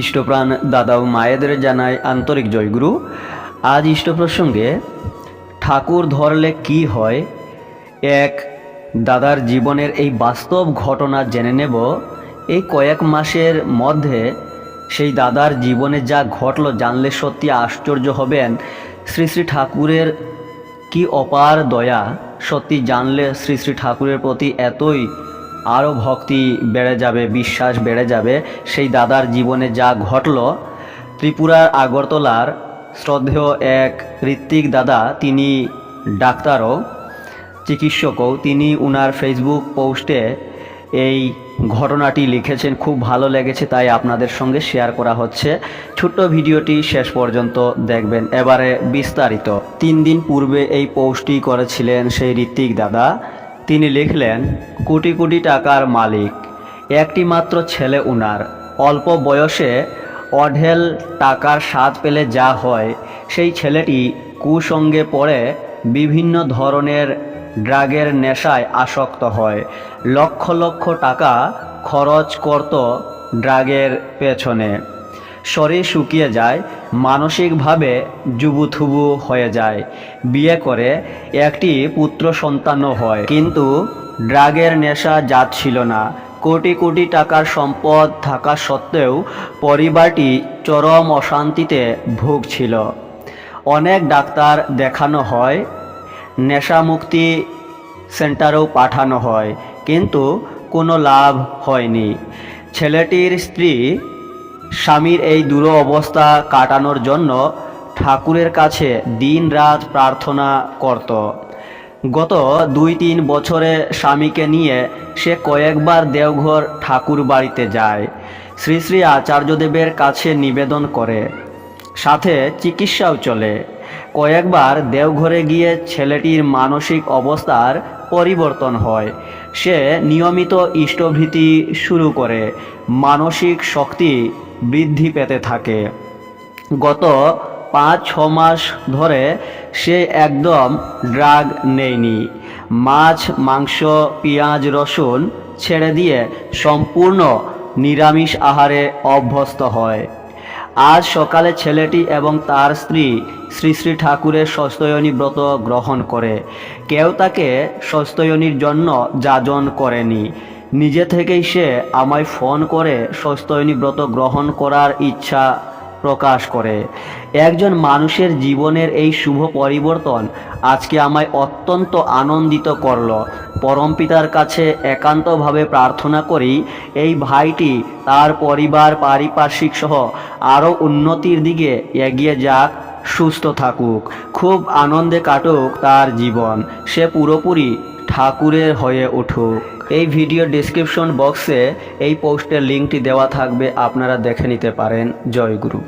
ইষ্টপ্রাণ দাদা ও মায়েদের জানায় আন্তরিক জয়গুরু আজ ইষ্ট প্রসঙ্গে ঠাকুর ধরলে কি হয়? এক, দাদার জীবনের এই বাস্তব ঘটনা জেনে নেব। এই কয়েক মাসের মধ্যে সেই দাদার জীবনে যা ঘটলো জানলে সত্যি আশ্চর্য হবেন। শ্রী শ্রী ঠাকুরের কি অপার দয়া, সত্যি জানলে শ্রী শ্রী ঠাকুরের প্রতি এতই আরও ভক্তি বেড়ে যাবে, বিশ্বাস বেড়ে যাবে। সেই দাদার জীবনে যা ঘটল, ত্রিপুরার আগরতলার শ্রদ্ধেয় এক ঋত্বিক দাদা, তিনি ডাক্তারও, চিকিৎসকও, তিনি উনার ফেসবুক পোস্টে এই ঘটনাটি লিখেছেন, খুব ভালো লেগেছে, তাই আপনাদের সঙ্গে শেয়ার করা হচ্ছে। ছোট্ট ভিডিওটি শেষ পর্যন্ত দেখবেন। এবারে বিস্তারিত। তিন দিন পূর্বে এই পোস্টটি করেছিলেন সেই ঋত্বিক দাদা। তিনি লিখলেন, কোটি কোটি টাকার মালিক, একটি মাত্র ছেলে উনার। অল্প বয়সে অঢেল টাকার স্বাদ পেলে যা হয়, সেই ছেলেটি কুসঙ্গে পড়ে বিভিন্ন ধরনের ড্রাগের নেশায় আসক্ত হয়। লক্ষ লক্ষ টাকা খরচ করত ড্রাগের পেছনে। শরীর শুকিয়ে যায়, মানসিকভাবে জুবুথুবু হয়ে যায়। বিয়ে করে একটি পুত্র সন্তানও হয়। কিন্তু ড্রাগের নেশা জাত ছিল না। কোটি কোটি টাকার সম্পদ থাকা সত্ত্বেও পরিবারটি চরম অশান্তিতে ভুগছিল। অনেক ডাক্তার দেখানো হয়, নেশামুক্তি সেন্টারেও পাঠানো হয়, কিন্তু কোনো লাভ হয়নি। ছেলেটির স্ত্রী স্বামীর এই দূর অবস্থা কাটানোর জন্য ঠাকুরের কাছে দিন রাত প্রার্থনা করত। গত দুই তিন বছরে স্বামীকে নিয়ে সে কয়েকবার দেওঘর ঠাকুর বাড়িতে যায়। শ্রী শ্রী আচার্যদেবের কাছে নিবেদন করে। সাথে চিকিৎসাও চলে। কয়েকবার দেওঘরে গিয়ে ছেলেটির মানসিক অবস্থার পরিবর্তন হয়। সে নিয়মিত ইষ্টভীতি শুরু করে। মানসিক শক্তি বৃদ্ধি পেতে থাকে। গত পাঁচ, ছ মাস ধরে সে একদম ড্রাগ নেয়নি। মাছ, মাংস, পেঁয়াজ, রসুন ছেড়ে দিয়ে সম্পূর্ণ নিরামিষ আহারে অভ্যস্ত হয়। আজ সকালে ছেলেটি এবং তার স্ত্রী শ্রী শ্রী ঠাকুরের সস্তয়নী ব্রত গ্রহণ করে। কেউ তাকে সস্তয়নীর জন্য যাজন করেনি। নিজে থেকেই সে আমায় ফোন করে সস্তয়নী ব্রত গ্রহণ করার ইচ্ছা প্রকাশ করে। একজন মানুষের জীবনের এই শুভ পরিবর্তন আজকে আমায় অত্যন্ত আনন্দিত করল। পরমপিতার কাছে একান্তভাবে প্রার্থনা করি, এই ভাইটি তার পরিবার, পারিপার্শ্বিক সহ আরও উন্নতির দিকে এগিয়ে যাক, সুস্থ থাকুক, খুব আনন্দে কাটুক তার জীবন। সে পুরোপুরি ঠাকুরের হয়ে উঠুক। এই ভিডিও ডিসক্রিপশন বক্সে এই পোস্টের লিঙ্কটি দেওয়া থাকবে, আপনারা দেখে নিতে পারেন। জয় গুরু।